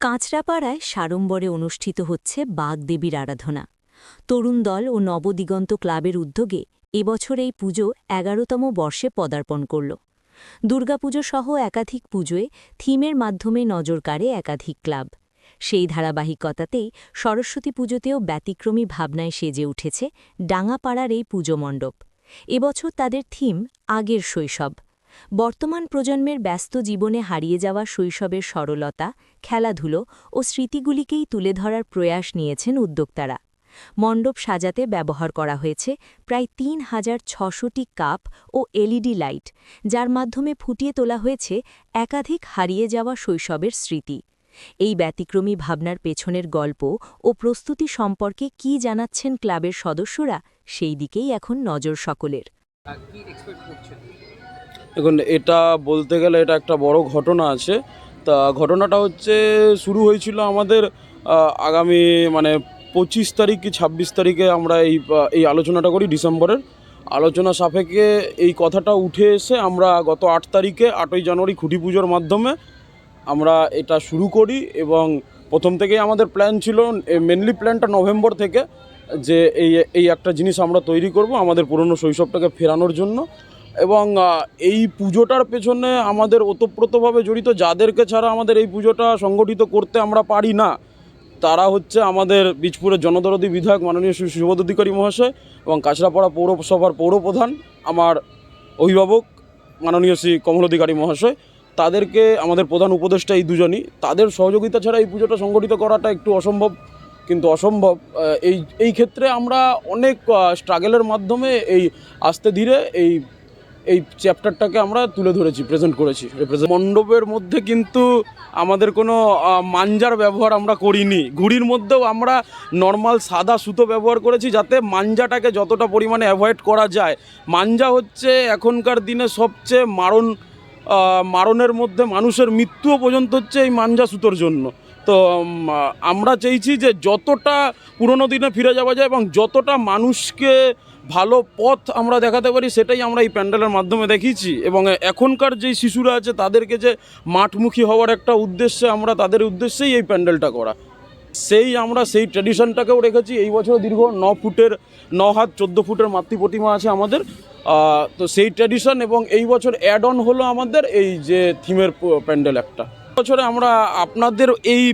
কাঁচরাপাড়ায় সাড়ম্বরে অনুষ্ঠিত হচ্ছে বাগদেবীর আরাধনা। তরুণ দল ও নবদিগন্ত ক্লাবের উদ্যোগে এবছর এই পুজো এগারোতম বর্ষে পদার্পণ করল। দুর্গাপুজো সহ একাধিক পুজোয় থিমের মাধ্যমে নজর কাড়ে একাধিক ক্লাব। সেই ধারাবাহিকতাতেই সরস্বতী পুজোতেও ব্যতিক্রমী ভাবনায় সেজে উঠেছে ডাঙাপাড়ার এই পুজো মণ্ডপ। এবছর তাদের থিম আগের শৈশব। বর্তমান প্রজন্মের ব্যস্ত জীবনে হারিয়ে যাওয়া শৈশবের সরলতা, খেলাধুলো ও স্মৃতিগুলিকেই তুলে ধরার প্রয়াস নিয়েছেন উদ্যোক্তারা। মণ্ডপ সাজাতে ব্যবহার করা হয়েছে প্রায় তিন হাজার ছশোটি কাপ ও এলইডি লাইট, যার মাধ্যমে ফুটিয়ে তোলা হয়েছে একাধিক হারিয়ে যাওয়া শৈশবের স্মৃতি। এই ব্যতিক্রমী ভাবনার পেছনের গল্প ও প্রস্তুতি সম্পর্কে কি জানাচ্ছেন ক্লাবের সদস্যরা, সেই দিকেই এখন নজর সকলের। দেখুন, এটা বলতে গেলে এটা একটা বড় ঘটনা আছে। তা ঘটনাটা হচ্ছে, শুরু হয়েছিল আমাদের আগামী মানে পঁচিশ তারিখ কি ছাব্বিশ তারিখে আমরা এই এই আলোচনাটা করি ডিসেম্বরের। আলোচনা সাপেক্ষে এই কথাটা উঠে এসে আমরা গত আট তারিখে, আটই জানুয়ারি খুঁটি পুজোর মাধ্যমে আমরা এটা শুরু করি এবং প্রথম থেকেই আমাদের প্ল্যান ছিল মেনলি প্ল্যানটা নভেম্বর থেকে যে এই এই একটা জিনিস আমরা তৈরি করব আমাদের পুরনো শৈশবটাকে ফেরানোর জন্য। এবং এই পুজোটার পেছনে আমাদের ওতপ্রোতভাবে জড়িত, যাদেরকে ছাড়া আমাদের এই পুজোটা সংগঠিত করতে আমরা পারি না, তারা হচ্ছে আমাদের বীজপুরের জনদরদী বিধায়ক মাননীয় শ্রী সুবোধ অধিকারী মহাশয় এবং কাছড়াপাড়া পৌরসভার পৌরপ্রধান আমার অভিভাবক মাননীয় শ্রী কমল অধিকারী মহাশয়। তাদেরকে আমাদের প্রধান উপদেষ্টা এই দুজনই। তাদের সহযোগিতা ছাড়া এই পুজোটা সংগঠিত করাটা একটু অসম্ভব, কিন্তু অসম্ভব এই এই ক্ষেত্রে আমরা অনেক স্ট্রাগলের মাধ্যমে এই আস্তে ধীরে এই এই চ্যাপ্টারটাকে আমরা তুলে ধরেছি প্রেজেন্ট করেছি। মণ্ডপের মধ্যে কিন্তু আমাদের কোনো মাঞ্জার ব্যবহার আমরা করিনি। ঘুড়ির মধ্যেও আমরা নর্মাল সাদা সুতো ব্যবহার করেছি যাতে মাঞ্জাটাকে যতটা পরিমাণে অ্যাভয়েড করা যায়। মাঞ্জা হচ্ছে এখনকার দিনে সবচেয়ে মারণ মারণের মধ্যে মানুষের মৃত্যুও পর্যন্ত হচ্ছে এই মাঞ্জা সুতোর জন্য। তো আমরা চাইছি যে যতটা পুরনো দিনে ফিরে যাওয়া যায় এবং যতটা মানুষকে ভালো পথ আমরা দেখাতে পারি, সেটাই আমরা এই প্যান্ডেলের মাধ্যমে দেখিয়েছি। এবং এখনকার যেই শিশুরা আছে, তাদেরকে যে মাঠমুখী হওয়ার একটা উদ্দেশ্যে আমরা, তাদের উদ্দেশ্যেই এই প্যান্ডেলটা করা। সেই আমরা সেই ট্র্যাডিশনটাকেও রেখেছি। এই বছর দীর্ঘ ন ফুটের, ন হাত চোদ্দ ফুটের মাতৃ প্রতিমা আছে আমাদের। তো সেই ট্র্যাডিশন এবং এই বছর অ্যাড অন হলো আমাদের এই যে থিমের প্যান্ডেল একটা। বছরে আমরা আপনাদের এই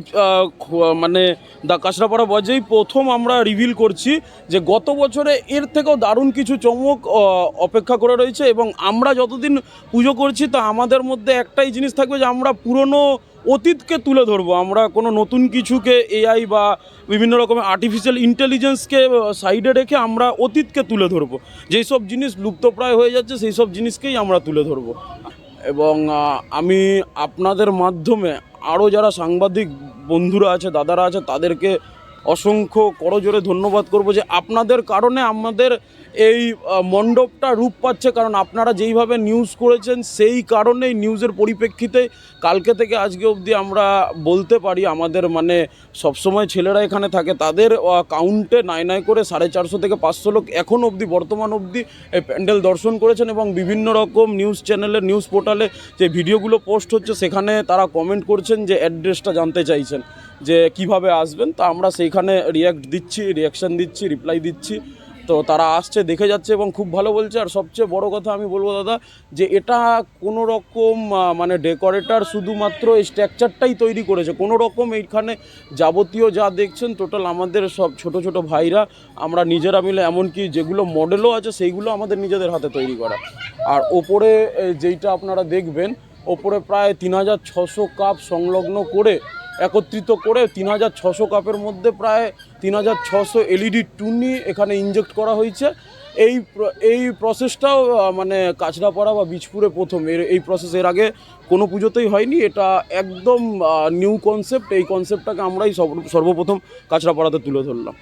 মানে দা কাঁচরাপাড়া বাজেই প্রথম আমরা রিভিল করছি যে গত বছরে এর থেকেও দারুণ কিছু চমক অপেক্ষা করে রয়েছে এবং আমরা যতদিন পুজো করছি তা আমাদের মধ্যে একটাই জিনিস থাকবে যে আমরা পুরনো অতীতকে তুলে ধরবো। আমরা কোনো নতুন কিছুকে এআই বা বিভিন্ন রকমের আর্টিফিশিয়াল ইন্টেলিজেন্সকে সাইডে রেখে আমরা অতীতকে তুলে ধরবো। যেই সব জিনিস লুপ্তপ্রায় হয়ে যাচ্ছে সেই সব জিনিসকেই আমরা তুলে ধরবো। এবং আমি আপনাদের মাধ্যমে আরও যারা সাংবাদিক বন্ধুরা আছে দাদারা আছে তাদেরকে অসংখ্য করজোরে ধন্যবাদ করব যে আপনাদের কারণে আমাদের এই মণ্ডপটা রূপ পাচ্ছে। কারণ আপনারা যেইভাবে নিউজ করেছেন, সেই কারণেই নিউজের পরিপ্রেক্ষিতে কালকে থেকে আজকে অবধি আমরা বলতে পারি, আমাদের মানে সবসময় ছেলেরা এখানে থাকে। তাদের কাউন্টে নাই নাই করে সাড়ে চারশো থেকে পাঁচশো লোক এখন অবধি, বর্তমান অবধি এই প্যান্ডেল দর্শন করেছেন এবং বিভিন্ন রকম নিউজ চ্যানেলে নিউজ পোর্টালে যে ভিডিওগুলো পোস্ট হচ্ছে, সেখানে তারা কমেন্ট করছেন যে অ্যাড্রেসটা জানতে চাইছেন। যে কীভাবে আসবেন, তা আমরা সেইখানে রিয়াক্ট দিচ্ছি রিয়াকশান দিচ্ছি রিপ্লাই দিচ্ছি। তো তারা আসছে, দেখে যাচ্ছে এবং খুব ভালো বলছে। আর সবচেয়ে বড় কথা আমি বলব, দাদা, যে এটা কোনো রকম মানে ডেকোরেটার শুধুমাত্র এই স্ট্রাকচারটাই তৈরি করেছে। কোনো রকম এইখানে যাবতীয় যা দেখছেন টোটাল আমাদের সব ছোট ছোট ভাইরা, আমরা নিজেরা মিলে, এমনকি যেগুলো মডেলও আছে, সেইগুলো আমাদের নিজেদের হাতে তৈরি করা। আর ওপরে যেইটা আপনারা দেখবেন, ওপরে প্রায় তিন হাজার ছশো কাপ সংলগ্ন করে একত্রিত করে তিন হাজার ছশো কাপের মধ্যে প্রায় তিন হাজার ছশো এলইডি টুনি এখানে ইনজেক্ট করা হয়েছে। এই এই প্রসেসটাও মানে কাছড়াপাড়া বা বীজপুরে প্রথম। এর এই প্রসেস এর আগে কোনো পুজোতেই হয়নি। এটা একদম নিউ কনসেপ্ট এই কনসেপ্টটাকে আমরাই সর্ব- সর্বপ্রথম কাছড়াপাড়াতে তুলে ধরলাম।